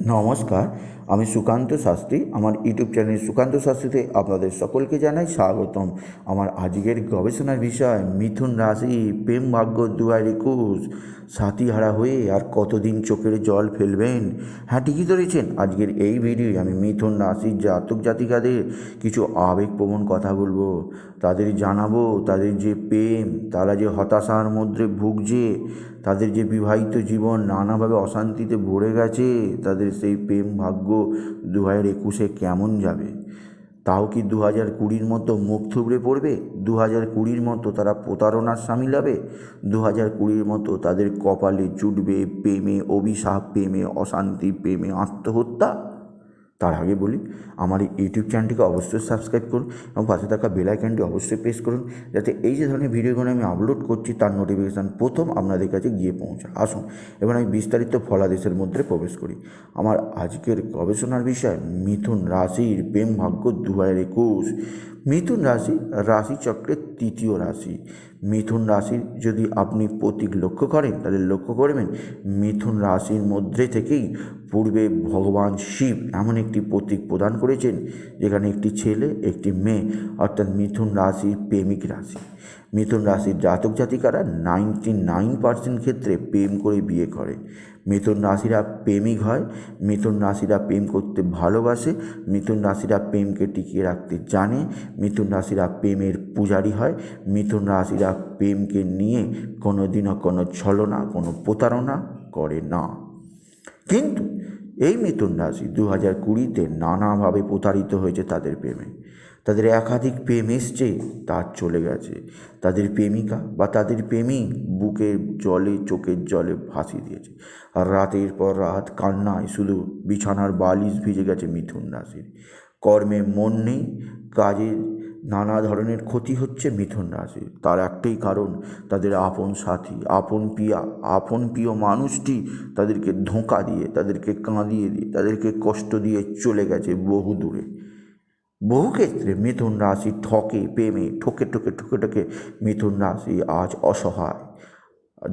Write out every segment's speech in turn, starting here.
নমস্কার, আমি সুকান্ত শাস্ত্রী। আমার ইউটিউব চ্যানেল সুকান্ত শাস্ত্রীতে আপনাদের সকলকে জানাই স্বাগতম। আমার আজকের গবেষণার বিষয়, মিথুন রাশি, প্রেম ভাগ্য দু হাজার একুশ সাথীহারা হয়ে আর কতদিন চোখের জল ফেলবেন? হ্যাঁ ঠিকই ধরেছেন, আজকের এই ভিডিওয় আমি মিথুন রাশির জাতক জাতিকাদের কিছু আবেগপ্রবণ কথা বলব। তাদের জানাব, তাদের যে প্রেম, তারা যে হতাশার মধ্যে ভুগছে, তাদের যে বিবাহিত জীবন নানাভাবে অশান্তিতে ভরে গেছে, তাদের সেই প্রেম ভাগ্য দু হাজার একুশে কেমন যাবে? তাও কি দু হাজার কুড়ির মতো মুখ থুবড়ে পড়বে? দু হাজার কুড়ির মতো তারা প্রতারণার সামিল হবে দু হাজার কুড়ির মতো তাদের কপালে জুটবে প্রেমে অভিশাপ, প্রেমে অশান্তি, প্রেমে আত্মহত্যা? তার আগে বলি, আমার এই ইউটিউব চ্যানেলটিকে অবশ্যই সাবস্ক্রাইব করুন এবং পাশে থাকা বেল অবশ্যই প্রেস করুন, যাতে এই যে ধরনের ভিডিওগুলো আমি আপলোড করছি, তার নোটিফিকেশান প্রথম আপনাদের কাছে গিয়ে পৌঁছায়। আসুন, এবার আমি বিস্তারিত ফলাদেশের মধ্যে প্রবেশ করি। আমার আজকের গবেষণার বিষয়, মিথুন রাশির প্রেম ভাগ্য দু হাজার একুশ। মিথুন রাশি রাশিচক্রের তৃতীয় রাশি। মিথুন রাশির যদি আপনি প্রতীক লক্ষ্য করেন, তাহলে লক্ষ্য করবেন মিথুন রাশির মধ্যে থেকেই পূর্বে ভগবান শিব এমন একটি প্রতীক প্রদান করেছেন, যেখানে একটি ছেলে, একটি মেয়ে, অর্থাৎ মিথুন রাশি প্রেমিক রাশি। মিথুন রাশির জাতক জাতিকারা নাইনটি নাইন পার্সেন্ট ক্ষেত্রে প্রেম করে বিয়ে করে। মিথুন রাশিরা প্রেমিক হয়, মিথুন রাশিরা প্রেম করতে ভালোবাসে, মিথুন রাশিরা প্রেমকে টিকিয়ে রাখতে জানে, মিথুন রাশিরা প্রেমের পূজারী হয়, মিথুন রাশিরা প্রেমকে নিয়ে কোনো দিনও কোনো ছলনা, কোনো প্রতারণা করে না। কিন্তু এই মিথুন রাশি দু হাজার কুড়িতে নানাভাবে প্রতারিত হয়েছে তাদের প্রেমে। তাদের একাধিক প্রেম এসছে, তার চলে গেছে। তাদের প্রেমিকা বা তাদের প্রেমিক বুকের জলে, চোখের জলে ভাসিয়ে দিয়েছে। আর রাতের পর রাত কান্নায় শুধু বিছানার বালিশ ভিজে গেছে মিথুন রাশির। কর্মে মন নেই কাজের নানা ধরনের ক্ষতি হচ্ছে মিথুন রাশির। তার একটাই কারণ, তাদের আপন সাথী, আপন পিয়া, আপন প্রিয় মানুষটি তাদেরকে ধোঁকা দিয়ে, তাদেরকে কাঁদিয়ে দিয়ে, তাদেরকে কষ্ট দিয়ে চলে গেছে বহু দূরে বহু ক্ষেত্রে মিথুন রাশি ঠকে, প্রেমে ঠকে ঠকে ঠকে ঠকে মিথুন রাশি আজ অসহায়।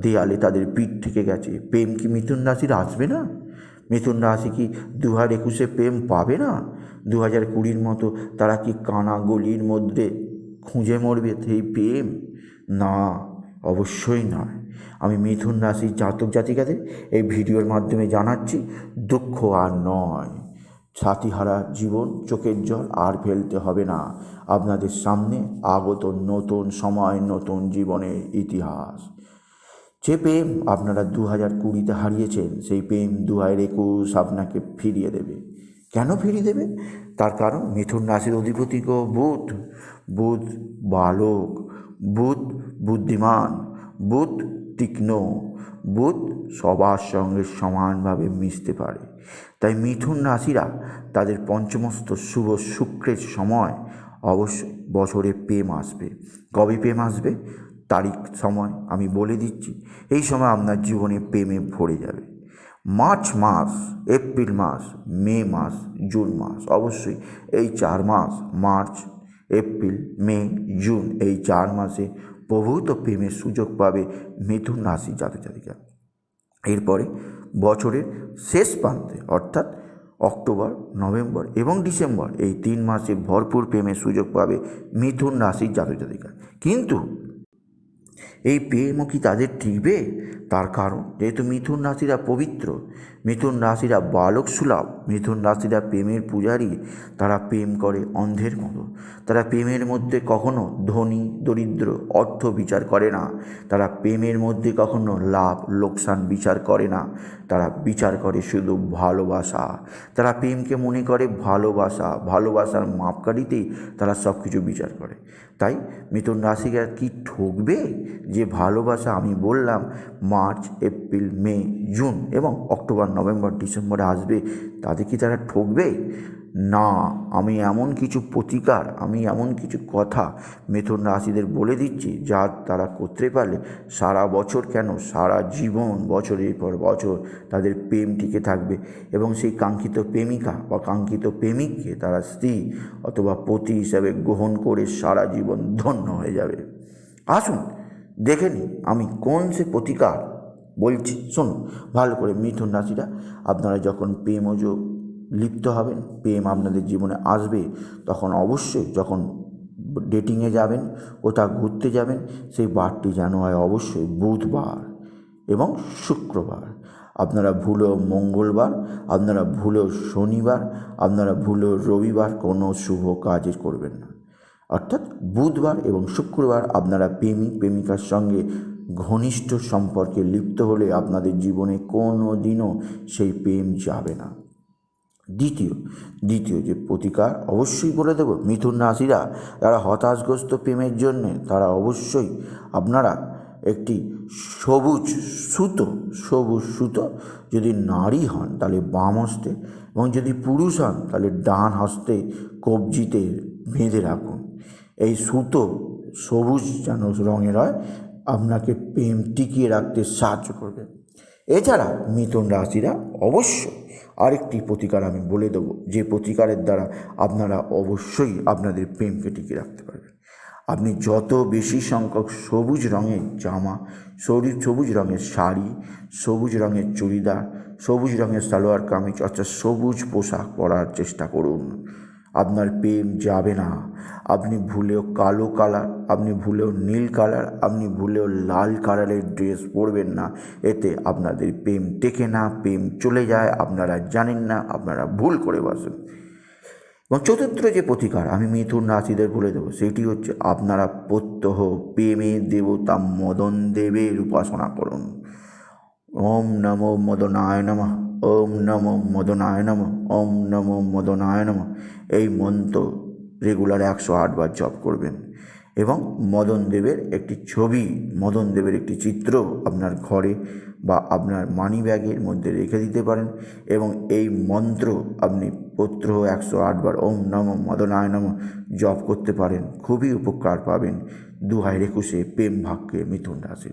দেয়ালে তাদের পিঠ থেকে গেছে। প্রেম কি মিথুন রাশির আসবে না? মিথুন রাশি কি দু হাজার একুশে প্রেম পাবে না? দু হাজার কুড়ির মতো তারা কি কানা গলির মধ্যে খুঁজে মরবে সেই প্রেম? না, অবশ্যই নয়। আমি মিথুন রাশির জাতক জাতিকাদের এই ভিডিওর মাধ্যমে জানাচ্ছি, দুঃখ আর নয়। সাথীহারা জীবন, চোখের জল আর ফেলতে হবে না। আপনাদের সামনে আগত নতুন সময়, নতুন জীবনের ইতিহাস। যে প্রেম আপনারা দু হাজার কুড়িতে হারিয়েছেন, সেই প্রেম দু হাজার একুশ আপনাকে ফিরিয়ে দেবে। কেন ফিরিয়ে দেবে? তার কারণ মিথুন রাশির অধিপতিক বুধ। বুধ বালক, বুধ বুদ্ধিমান, বুধ তীক্ষ্ণ বুধ সবার সঙ্গে সমানভাবে মিশতে পারে। তাই মিথুন রাশিরা তাদের পঞ্চমস্ত শুভ শুক্রের সময় অবশ্যই বছরে প্রেম আসবে। কবে প্রেম আসবে? তারিখ, সময় আমি বলে দিচ্ছি। এই সময় আপনার জীবনে প্রেমে ভরে যাবে। মার্চ মাস, এপ্রিল মাস, মে মাস, জুন মাস, অবশ্যই এই চার মাস, মার্চ, এপ্রিল, মে, জুন, এই চার মাসে প্রভূত প্রেমের সুযোগ পাবে মিথুন রাশি জাতক জাতিকা। এরপরে বছরের শেষ প্রান্তে, অর্থাৎ অক্টোবর, নভেম্বর এবং ডিসেম্বর, এই তিন মাসে ভরপুর প্রেমের সুযোগ পাবে মিথুন রাশির জাতক জাতিকা। কিন্তু এই প্রেমও কি তাদের টিকবে? তার কারণ, যেহেতু মিথুন রাশিরা পবিত্র মিথুন রাশিরা বালক সুলভ, মিথুন রাশিরা প্রেমের পূজারী, তারা প্রেম করে অন্ধের মতো। তারা প্রেমের মধ্যে কখনো ধনী, দরিদ্র অর্থ বিচার করে না। তারা প্রেমের মধ্যে কখনো লাভ, লোকসান বিচার করে না। তারা বিচার করে শুধু ভালোবাসা। তারা প্রেমকে মনে করে ভালোবাসা, ভালোবাসার মাপকাঠিতেই তারা সব কিছু বিচার করে। তাই মিথুন রাশিরা কি ঠকবে? যে ভালোবাসা আমি বললাম, মার্চ, এপ্রিল, মে, জুন এবং অক্টোবর নভেম্বর, ডিসেম্বরে আসবে তাদের কি তারা ঠকবে? না, আমি এমন কিছু প্রতিকার, আমি এমন কিছু কথা মিথুন রাশিদের বলে দিচ্ছি যা তারা করতে পারলে সারা বছর কেন? সারা জীবন বছরের পর বছর তাদের প্রেম টিকে থাকবে এবং সেই কাঙ্ক্ষিত প্রেমিকা বা কাঙ্ক্ষিত প্রেমিককে তারা স্ত্রী অথবা পতি হিসাবে গ্রহণ করে সারা জীবন ধন্য হয়ে যাবে। আসুন, দেখে নিই আমি কোন সে প্রতিকার বলছি, শোনো, ভালো করে মিথুন রাশিরা আপনারা যখন প্রেমজ লিপ্ত হবেন, প্রেম আপনাদের জীবনে আসবে, তখন অবশ্যই যখন ডেটিংয়ে যাবেন, কোথাও ঘুরতে যাবেন, সেই বারটি যেন হয় অবশ্যই বুধবার এবং শুক্রবার। আপনারা ভুলো মঙ্গলবার, আপনারা ভুলো শনিবার, আপনারা ভুলো রবিবার কোনো শুভ কাজে করবেন না। অর্থাৎ বুধবার এবং শুক্রবার আপনারা প্রেমিক, প্রেমিকার সঙ্গে ঘনিষ্ঠ সম্পর্কে লিপ্ত হলে আপনাদের জীবনে কোনো দিনও সেই প্রেম যাবে না। দ্বিতীয় দ্বিতীয় যে প্রতিকার অবশ্যই বলে দেব। মিথুন রাশিরা যারা হতাশগ্রস্ত প্রেমের জন্যে, তারা অবশ্যই আপনারা একটি সবুজ সুতো সবুজ সুতো যদি নারী হন, তাহলে বাম হস্তে এবং যদি পুরুষ হন, তাহলে ডান হস্তে কবজিতে বেঁধে রাখুন। এই সুতো সবুজ যেন রঙের হয় আপনাকে প্রেম টিকিয়ে রাখতে সাহায্য করবে। এছাড়া মিথুন রাশিরা অবশ্যই আরেকটি প্রতিকার আমি বলে দেবো, যে প্রতিকারের দ্বারা আপনারা অবশ্যই আপনাদের প্রেমকে টিকিয়ে রাখতে পারবেন। আপনি যত বেশি সংখ্যক সবুজ রঙের জামা সবুজ সবুজ রঙের শাড়ি, সবুজ রঙের চুড়িদার, সবুজ রঙের সালোয়ার কামিজ, অর্থাৎ সবুজ পোশাক পরার চেষ্টা করুন। আপনার প্রেম যাবে না। আপনি ভুলেও কালো কালার, আপনি ভুলেও নীল কালার, আপনি ভুলেও লাল কালারের ড্রেস পরবেন না। এতে আপনাদের প্রেম টেকে না, প্রেম চলে যায়, আপনারা জানেন না, আপনারা ভুল করে বসেন। এবং চতুর্থ যে প্রতিকার, আমি মিথুন রাশিদের বলে দেবো, সেটি হচ্ছে আপনারা প্রত্যহ প্রেমে দেবতা মদন দেবের উপাসনা করুন। ওম নমো মদনায় নমঃ, ওম নমো মদনায় নমঃ, ওম নমো মদনায় নমঃ। এই মন্ত্র রেগুলার একশো আটবার জপ করবেন। এবং মদন দেবের একটি ছবি মদন দেবের একটি চিত্র আপনার ঘরে বা আপনার মানি ব্যাগের মধ্যে রেখে দিতে পারেন এবং এই মন্ত্র আপনি প্রত্যহ একশো আটবার ওম নম মদনায় নম জপ করতে পারেন, খুবই উপকার পাবেন। দু হাজার একুশে প্রেম ভাগ্যে মিথুন রাশি।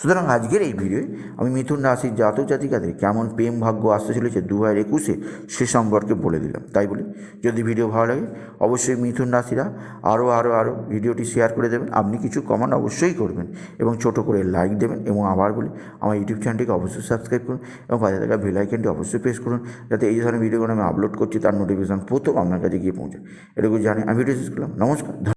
সুতরাং আজকের এই ভিডিওয়ে আমি মিথুন রাশির জাতক জাতিকাদের কেমন প্রেম ভাগ্য আসতে চলেছে দু হাজার একুশে সে সম্পর্কে বলে দিলাম। তাই বলে, যদি ভিডিও ভালো লাগে, অবশ্যই মিথুন রাশিরা আরও আরও আরও ভিডিওটি শেয়ার করে দেবেন। আপনি কিছু কমেন্ট অবশ্যই করবেন এবং ছোট করে লাইক দেবেন এবং আবার বলি, আমার ইউটিউব চ্যানেলটিকে অবশ্যই সাবস্ক্রাইব করুন এবং পাশে থাকা বেল আইকনটি অবশ্যই প্রেস করুন যাতে এই ধরনের ভিডিওগুলো আমি আপলোড করছি, তার নোটিফিকেশন প্রথম আপনার কাছে গিয়ে পৌঁছায়। এটুকু জানি, আমি ভিডিও শেষ করলাম। নমস্কার